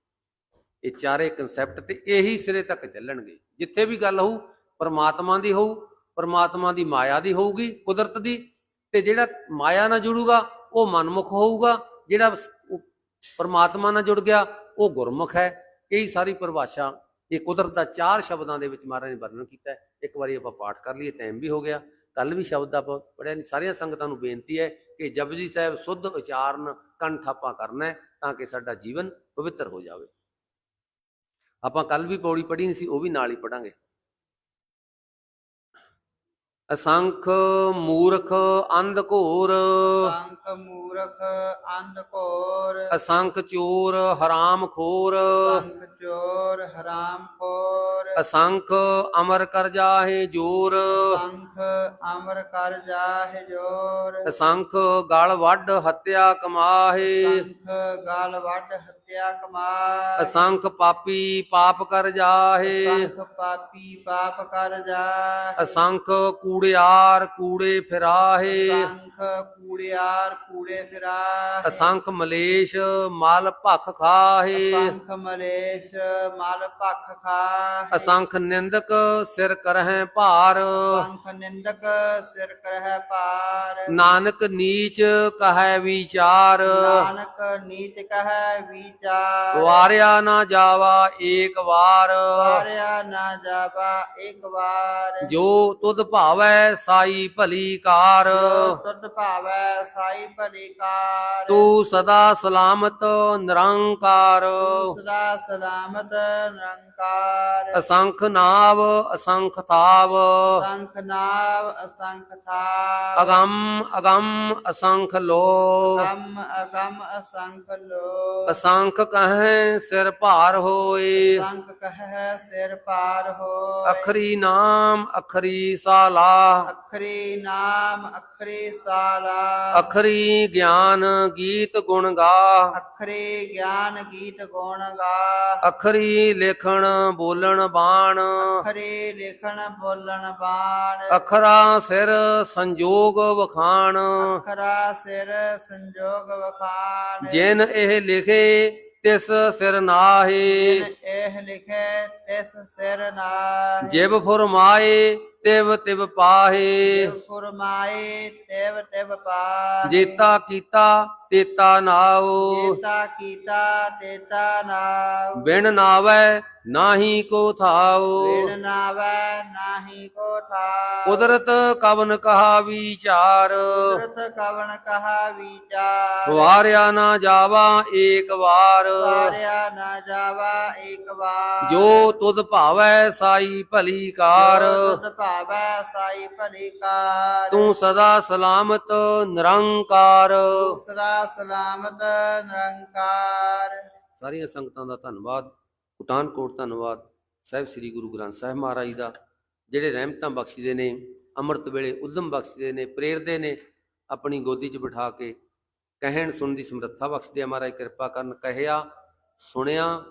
ਇਹ ਚਾਰੇ ਕਨਸੈਪਟ ਤੇ ਇਹੀ ਸਿਰੇ ਤੱਕ ਚੱਲਣਗੇ। ਜਿੱਥੇ ਵੀ ਗੱਲ ਹੋਊ, ਪਰਮਾਤਮਾ ਦੀ ਹੋਊ, ਪਰਮਾਤਮਾ ਦੀ ਮਾਇਆ ਦੀ ਹੋਊਗੀ, ਕੁਦਰਤ ਦੀ। ਤੇ ਜਿਹੜਾ ਮਾਇਆ ਨਾਲ ਜੁੜੂਗਾ, ਉਹ ਮਨਮੁਖ ਹੋਊਗਾ। ਜਿਹੜਾ ਪਰਮਾਤਮਾ ਨਾਲ ਜੁੜ ਗਿਆ, ਉਹ ਗੁਰਮੁਖ ਹੈ। ਇਹੀ ਸਾਰੀ ਪਰਿਭਾਸ਼ਾ, ਇਹ ਕੁਦਰਤ ਦਾ ਚਾਰ ਸ਼ਬਦਾਂ ਦੇ ਵਿੱਚ ਮਹਾਰਾਜ ਨੇ ਵਰਣਨ ਕੀਤਾ ਇੱਕ ਵਾਰੀ ਆਪਾਂ ਪਾਠ ਕਰ ਲਈਏ ਟਾਈਮ ਵੀ ਹੋ ਗਿਆ। ਕੱਲ ਵੀ ਸ਼ਬਦ ਆਪ ਪੜਿਆ ਨਹੀਂ ਸਾਰੀਆਂ ਸੰਗਤਾਂ ਨੂੰ ਬੇਨਤੀ ਹੈ ਕਿ ਜਪਜੀ ਸਾਹਿਬ ਸੁੱਧ ਉਚਾਰਨ ਕੰਠ ਆਪਾਂ ਕਰਨਾ ਹੈ ਤਾਂ ਕਿ ਸਾਡਾ ਜੀਵਨ ਪਵਿੱਤਰ ਹੋ ਜਾਵੇ। ਆਪਾਂ ਕੱਲ ਵੀ ਪੌੜੀ ਪੜ੍ਹੀ ਨਹੀਂ ਸੀ, ਉਹ ਵੀ ਨਾਲ ਹੀ ਪੜਾਂਗੇ ਅਸੰਖ ਮੂਰਖ ਅੰਧ ਘੋਰ। ਸੰਖ ਮੂਰਖ ਅੰਧ ਕੋਰ ਅਸੰਖ ਚੋਰ ਹਰਾਮ ਖੋਰ। ਸੰਖ ਚੋਰ ਹਰਾਮ ਖੋਰ। ਅਸੰਖ ਅਮਰ ਕਰ ਜਾਹੇ ਜੋਰ। ਸੰਖ ਅਮਰ ਕਰ ਜਾਹਿ ਜੋਰ। ਅਸੰਖ ਗਲ ਵੱਢ ਹੱਤਿਆ ਕਮਾਹੇ। ਸੰਖ ਗਾਲ ਵੱਢ ਹੱਤਿਆ ਕਮਾਇ ਅਸੰਖ ਪਾਪੀ ਪਾਪ ਕਰ ਜਾਹੇ। ਸੰਖ ਪਾਪੀ ਪਾਪ ਕਰ ਜਾਹਿ। ਅਸੰਖ ਕੂੜਿਆਰ ਕੂੜੇ ਫਿਰਾਹੇ। ਸੰਖ ਕੂੜਿਆਰ ਕੂੜੇ ਫਿਰਾਹਿ। ਅਸੰਖ ਮਲੇਸ਼ ਮਲ ਭਖ ਖਾਹੇ। ਸੰਖ ਮਲੇਸ਼ ਮਲ ਭਖ ਖਾਹਿ। ਅਸੰਖ ਨਿੰਦਕ ਸਿਰ ਕਰਹਿ ਭਾਰ। ਸੰਖ ਨਿੰਦਕ ਸਿਰ ਕਰਹਿ ਪਾਰ ਨਾਨਕ ਨੀਚ ਕਹੈ ਵਿਚਾਰ। ਨਾਨਕ ਨੀਤ ਕਹੈ ਵਿਚਾਰ। ਵਾਰਿਆ ਨਾ ਜਾਵਾ ਏਕ ਵਾਰ। ਵਾਰਿਆ ਨਾ ਜਾਵਾ ਇੱਕ ਵਾਰ। ਜੋ ਤੁਧ ਭਾਵੈ ਸਾਈ ਭਲੀ ਕਾਰ। ਜੋ ਤੁਧ ਭਾਵੈ ਸਾਈ ਭਲੀ ਕਾਰ। ਤੂੰ ਸਦਾ ਸਲਾਮਤ ਨਿਰੰਕਾਰ। ਸਦਾ ਸਲਾਮਤ ਨਿਰੰਕਾਰ। ਅਸੰਖ ਨਾਵ ਅਸੰਖ ਥਾਵ। ਸੰਖ ਨਾਵ ਅਸੰਖ ਥਾਵ। ਅਗੰਮ ਅਗੰਮ ਅਸੰਖ ਲੋ ਅਗੰਮ ਅਗੰਮ ਅਸੰਖ ਲੋ ਅਸੰਖ ਕਹੈ ਸਿਰ ਭਾਰ ਹੋਏ। ਸੰਖ ਕਹੈ ਸਿਰ ਪਾਰ ਹੋਇ ਅਖਰੀ ਨਾਮ ਅਖਰੀ ਸਾਲਾ। ਅਖਰੀ ਨਾਮ ਅਖਰੀ ਸਾਲਾ। ਅਖਰੀ ਗਿਆਨ ਗੀਤ ਗੁਣ ਗਾ। ਅਖਰੀ ਗਿਆਨ ਗੀਤ ਗੁਣ ਗਾ। ਅਖਰੀ ਲਿਖਣ ਬੋਲਣ ਬਾਣ। ਅਖਰੀ ਲਿਖਣ ਬੋਲਣ ਬਾਣ। ਅਖਰਾ ਸਿਰ ਸੰਜੋਗ ਵਖਾਣ। ਅਖਰਾ ਸਿਰ ਸੰਜੋਗ ਵਖਾਣ। ਜਿਨ ਇਹ ਲਿਖੇ ਤਿਸ ਸਿਰ ਨਾਹੀ। ਇਹ ਲਿਖੇ ਤਿਸ ਸਿਰ ਨਾਹੀ। ਜਿਵ ਫੁਰਮਾਏ ਤਿਵ ਤਿਵ ਪਾਹੇ। ਫੁਰਮਾਏ ਤਿਵ ਤਿਵ ਪਾਹੀ। ਜੇਤਾ ਕੀਤਾ ਤੇਤਾ ਨਾਉ। ਜੀਤਾ ਕੀਤਾ ਤੇਤਾ ਨਾਉ। ਬਿਨ ਨਾਵੈ ਨਾਹੀ ਕੋ ਥਾਉ। ਵਿਣ ਨਾਵੈ ਨਾਹੀ ਕੋ ਥਾ ਕੁਦਰਤ ਕਵਨ ਕਹਾ ਵਿਚਾਰ। ਕੁਦਰਤ ਕਵਣ ਕਹਾ ਵਿਚਾਰ। ਵਾਰਿਆ ਨਾ ਜਾਵਾ ਏਕ ਵਾਰ। ਵਾਰਿਆ ਨਾ ਜਾਵਾ ਇੱਕ ਵਾਰ। ਜੋ ਤੁਧ ਭਾਵੈ ਸਾਈ ਭਲੀ ਕਾਰ। ਜੋ ਤੁਧ ਭਾਵੈ ਸਾਈ ਭਲੀ ਕਾਰ। ਤੂੰ ਸਦਾ ਸਲਾਮਤ ਨਿਰੰਕਾਰ। ਤੂੰ ਸਦਾ ਸਲਾਮਤ ਨਿਰੰਕਾਰ। ਸਾਰੀਆਂ ਸੰਗਤਾਂ ਦਾ ਧੰਨਵਾਦ ਪਠਾਨਕੋਟ ਧੰਨਵਾਦ ਸਾਹਿਬ ਸ੍ਰੀ ਗੁਰੂ ਗ੍ਰੰਥ ਸਾਹਿਬ ਮਹਾਰਾਜ ਦਾ ਜਿਹੜੇ ਰਹਿਮਤਾਂ ਬਖਸ਼ਦੇ ਨੇ ਅੰਮ੍ਰਿਤ ਵੇਲੇ ਉਦਮ ਬਖਸ਼ਦੇ ਨੇ ਪ੍ਰੇਰਦੇ ਨੇ ਆਪਣੀ ਗੋਦੀ 'ਚ ਬਿਠਾ ਕੇ ਕਹਿਣ ਸੁਣਨ ਦੀ ਸਮਰੱਥਾ ਬਖਸ਼ਦੇ ਆ। ਮਹਾਰਾਜ ਕਿਰਪਾ ਕਰਨ ਕਹਿਆ ਸੁਣਿਆ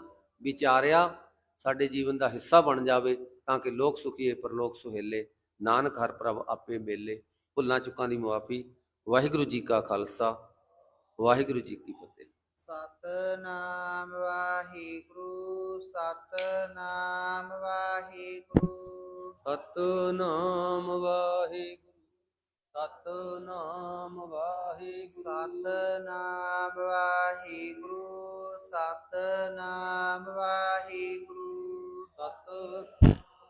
ਵਿਚਾਰਿਆ ਸਾਡੇ ਜੀਵਨ ਦਾ ਹਿੱਸਾ ਬਣ ਜਾਵੇ। ਤਾਂ ਕਿ ਲੋਕ ਸੁਖੀਏ ਪਰਲੋਕ ਸੁਹੇਲੇ। ਨਾਨਕ ਹਰ ਪ੍ਰਭ ਆਪੇ ਮੇਲੇ। ਭੁੱਲਾਂ ਚੁੱਕਾਂ ਦੀ ਮੁਆਫੀ। ਵਾਹਿਗੁਰੂ ਜੀ ਕਾ ਖਾਲਸਾ। ਵਾਹਿਗੁਰੂ ਜੀ ਕੀ ਫਤਿਹ। ਸਤਨਾਮ ਵਾਹਿਗੁਰੂ ਸਤਨਾਮ ਵਾਹਿਗੁਰੂ। ਸਤਨਾਮ ਵਾਹਿਗੁਰੂ। ਸਤਨਾਮ ਵਾਹਿਗੁਰੂ। ਸਤਨਾਮ ਵਾਹਿਗੁਰੂ ਸਤਨਾਮ ਵਾਹਿਗੁਰੂ। ਸਤ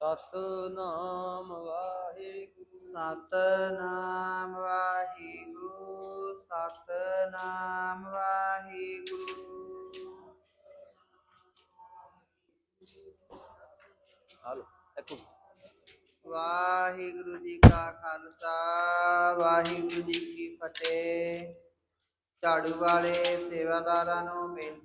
ਸਤਨਾਮ ਵਾਹਿਗੁਰੂ। ਸਤਨਾਮ ਵਾਹਿਗੁਰੂ ਸਤਨਾਮ ਵਾਹਿਗੁਰੂ। ਹਲੋ ਇੱਕ ਵਾਹਿਗੁਰੂ ਜੀ ਕਾ ਖਾਲਸਾ ਵਾਹਿਗੁਰੂ ਜੀ ਕੀ ਫਤਿਹ। ਝਾੜੂ ਵਾਲੇ ਸੇਵਾਦਾਰਾਂ ਨੂੰ ਬੇਨਤੀ